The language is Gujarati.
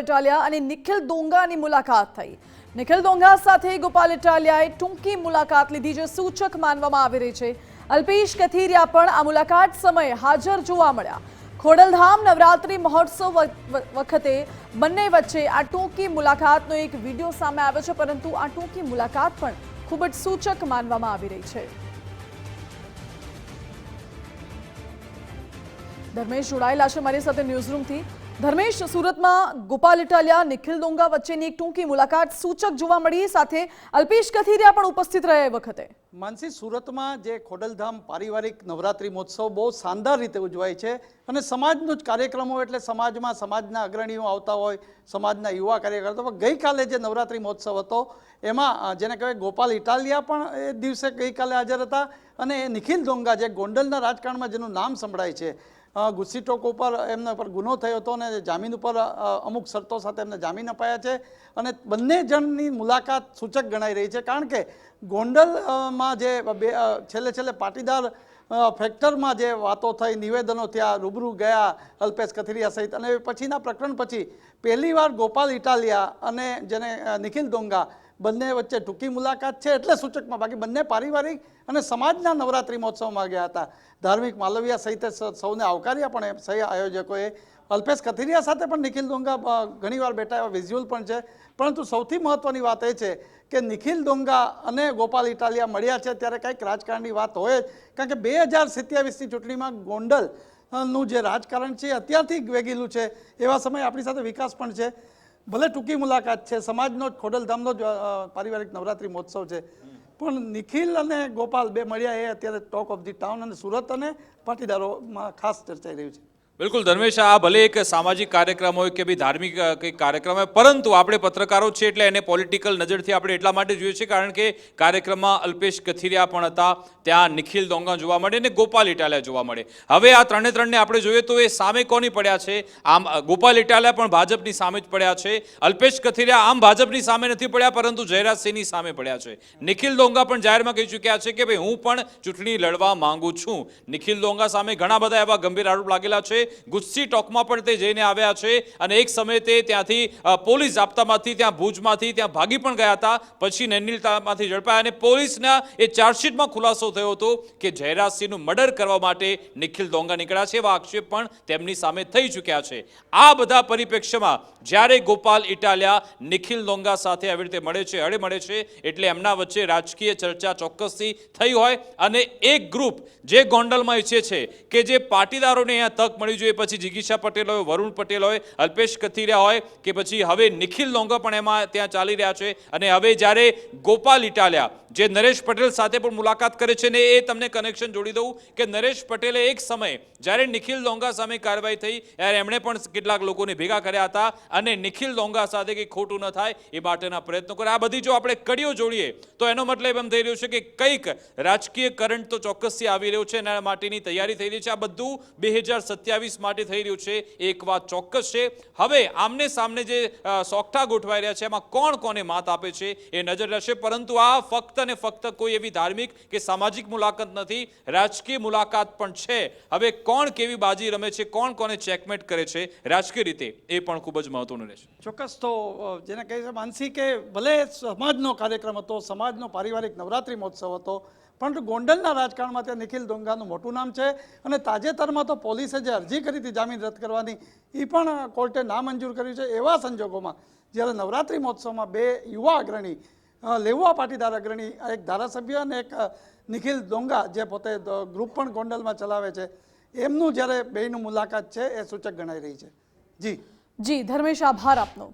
ઇટાલિયા અને નિખિલ દોંગાની મુલાકાત થઈ. નિખિલ દોંગા સાથે ગોપાલ ઇટાલિયાએ ટૂંકી મુલાકાત લીધી જે સૂચક માનવામાં આવી રહી છે. અલ્પેશ કથિરિયા પણ આ મુલાકાત સમયે હાજર જોવા મળ્યા. ખોડલધામ નવરાત્રી મહોત્સવ વખતે બંને વચ્ચે આ ટૂંકી મુલાકાતનો એક વીડિયો સામે આવ્યો છે, પરંતુ આ ટૂંકી મુલાકાત પણ ખૂબ જ સૂચક માનવામાં આવી રહી છે. ધર્મેશ જોડાયેલા છે મારી સાથે ન્યૂઝરૂમથી. ધર્મેશ સુરતમાં ગોપાલ ઇટાલિયા, નિખિલ ડોંગા વચ્ચેની એક ટૂંકી મુલાકાત સૂચક જોવા મળી. સાથે અલ્પેશ કથિરિયા પણ ઉપસ્થિત રહ્યા એ વખતે. માનસી, સુરતમાં જે ખોડલધામ પારિવારિક નવરાત્રિ મહોત્સવ બહુ શાનદાર રીતે ઉજવાય છે અને સમાજનો જ કાર્યક્રમ એટલે સમાજમાં સમાજના અગ્રણીઓ આવતા હોય, સમાજના યુવા કાર્યકર્તાઓ ગઈકાલે જે નવરાત્રિ મહોત્સવ હતો, એમાં જેને કહેવાય ગોપાલ ઇટાલિયા પણ એ દિવસે ગઈકાલે હાજર હતા અને એ નિખિલ દોંગા જે ગોંડલના રાજકારણમાં જેનું નામ સંભળાય છે ગુસ્સી ટોક ઉપર એમના પર ગુનો થયો હતો અને જામીન ઉપર અમુક શરતો સાથે એમને જામીન અપાયા છે. અને બંને જણની મુલાકાત સૂચક ગણાઈ રહી છે. કારણ કે ગોંડલમાં જે બે છેલ્લે છેલ્લે પાટીદાર ફેક્ટરમાં જે વાતો થઈ, નિવેદનો થયા, રૂબરૂ ગયા અલ્પેશ કથિરિયા સહિત અને પછીના પ્રકરણ પછી પહેલીવાર ગોપાલ ઇટાલિયા અને જેને નિખિલ ડોંગા બંને વચ્ચે ટૂંકી મુલાકાત છે એટલે સૂચકમાં બાકી બંને પારિવારિક અને સમાજના નવરાત્રિ મહોત્સવમાં ગયા હતા. ધાર્મિક માલવિયા સહિત સૌને આવકાર્યા, પણ સહી આયોજકોએ અલ્પેશ કથિરિયા સાથે પણ નિખિલ ડોંગા ઘણીવાર બેઠા એવા વિઝ્યુઅલ પણ છે. પરંતુ સૌથી મહત્ત્વની વાત એ છે કે નિખિલ ડોંગા અને ગોપાલ ઇટાલિયા મળ્યા છે ત્યારે કંઈક રાજકારણની વાત હોય કારણ કે બે હજાર સિત્યાવીસની ચૂંટણીમાં ગોંડલનું જે રાજકારણ છે અત્યારથી વેગીલું છે. એવા સમયે આપણી સાથે વિકાસ પણ છે. ભલે ટૂંકી મુલાકાત છે, સમાજનો જ ખોડલધામનો જ પારિવારિક નવરાત્રિ મહોત્સવ છે. પણ નિખિલ અને ગોપાલ બે મળ્યા એ અત્યારે ટોક ઓફ ધી ટાઉન અને સુરત અને પાટીદારોમાં ખાસ ચર્ચાઈ રહ્યું છે. બિલકુલ, ધર્મેશ, આ ભલે એક સામાજિક કાર્યક્રમ હોય કે ભાઈ ધાર્મિક કંઈક કાર્યક્રમ હોય, પરંતુ આપણે પત્રકારો છીએ એટલે એને પોલિટિકલ નજરથી આપણે એટલા માટે જોઈએ છીએ કારણ કે કાર્યક્રમમાં અલ્પેશ કથિરિયા પણ હતા, ત્યાં નિખિલ ડોંગા જોવા મળે અને ગોપાલ ઇટાલિયા જોવા મળે. હવે આ ત્રણે ત્રણને આપણે જોઈએ તો એ સામે કોની પડ્યા છે? આમ ગોપાલ ઇટાલિયા પણ ભાજપની સામે જ પડ્યા છે. અલ્પેશ કથિરિયા આમ ભાજપની સામે નથી પડ્યા, પરંતુ જયરાજસિંહની સામે પડ્યા છે. નિખિલ ડોંગા પણ જાહેરમાં કહી ચૂક્યા છે કે ભાઈ હું પણ ચૂંટણી લડવા માંગુ છું. નિખિલ ડોંગા સામે ઘણા બધા એવા ગંભીર આરોપ લાગેલા છે. ગુસ્સી ટોકમાં પણ તે જઈને આવ્યા છે અને એક સમયે તે ત્યાંથી પોલીસ જાપ્તામાંથી ત્યાં ભુજમાંથી, ત્યાં ભાગી પણ ગયા હતા. પછી નૈનીતાલમાંથી ઝડપાયા અને પોલીસના એ ચાર્જશીટમાં ખુલાસો થયો હતો કે જયરાજસિંહનું મર્ડર કરવા માટે નિખિલ દોંગા નીકળ્યા છે એવા આક્ષેપ પણ તેમની સામે થઈ ચૂક્યા છે. આ બધા પરિપ્રેક્ષ્યમાં જ્યારે ગોપાલ ઇટાલિયા નિખિલ દોંગા સાથે આવી રીતે મળે છે હળે મળે છે, એટલે એમના વચ્ચે રાજકીય ચર્ચા ચોક્કસથી થઈ હોય અને એક ગ્રુપ જે ગોંડલમાં ઈચ્છે છે કે જે પાટીદારોને અહીંયા તક મળી જોઈએ. પછી જિગીશા પટેલ હોય, વરુણ પટેલ હોય, અલ્પેશ કથિરિયા હોય કે પછી હવે નિખિલ લોંગો પણ એમાં ત્યાં ચાલી રહ્યા છે. અને હવે જ્યારે ગોપાલ ઇટાલિયા, જે નરેશ પટેલ સાથે પણ મુલાકાત કરે છે ને એ તમને કનેક્શન જોડી દઉં કે નરેશ પટેલે એક સમયે જ્યારે નિખિલ લોંગા સામે કાર્યવાહી થઈ, ત્યારે એમણે પણ કેટલાક લોકોને ભેગા કર્યા હતા અને નિખિલ લોંગા સાથે કંઈ ખોટું ન થાય એ માટેના પ્રયત્નો કરે આ બધી જો આપણે કડીઓ જોડીએ, તો એનો મતલબ એમ થઈ રહ્યો છે કે કંઈક રાજકીય કરંટ તો ચોક્કસથી આવી રહ્યો છે એના માટેની તૈયારી થઈ રહી છે. આ બધું બે હજાર સત્યાવીસ માટે થઈ રહ્યું છે, એક વાત ચોક્કસ છે. હવે આમને સામને જે સોગઠા ગોઠવાઈ રહ્યા છે, એમાં કોણ કોને માત આપે છે એ નજર રહેશે. પરંતુ આ ફક્ત ને ફક્ત કોઈ એવી ધાર્મિક કે સામાજિક મુલાકાત નથી, રાજકીય મુલાકાત પણ છે. હવે કોણ કેવી બાજી રમે છે, કોણ કોને ચેકમેટ કરે છે, રાજકીય રીતે એ પણ ખૂબ જ મહત્વનું રહેશે. ચોક્કસ તો જેને કહે છે માનસી કે ભલે સમાજનો કાર્યક્રમ હતો, સમાજનો પારિવારિક નવરાત્રિ મહોત્સવ હતો પરંતુ ગોંડલના રાજકારણમાં ત્યાં નિખિલ દોંગાનું મોટું નામ છે અને તાજેતરમાં તો પોલીસે જે અરજી કરી હતી જામીન રદ કરવાની એ પણ કોર્ટે નામંજૂર કર્યું છે. એવા સંજોગોમાં જ્યારે નવરાત્રિ મહોત્સવમાં બે યુવા અગ્રણી લેવા પાટીદાર અગ્રણી એક ધારાસભ્ય અને એક નિખિલ દોંગા જે પોતે ગ્રુપ પણ ગોંડલમાં ચલાવે છે, એમનું જ્યારે બેયનું મુલાકાત છે, એ સૂચક ગણાઈ રહી છે. જી. જી, ધર્મેશ, આભાર આપનો.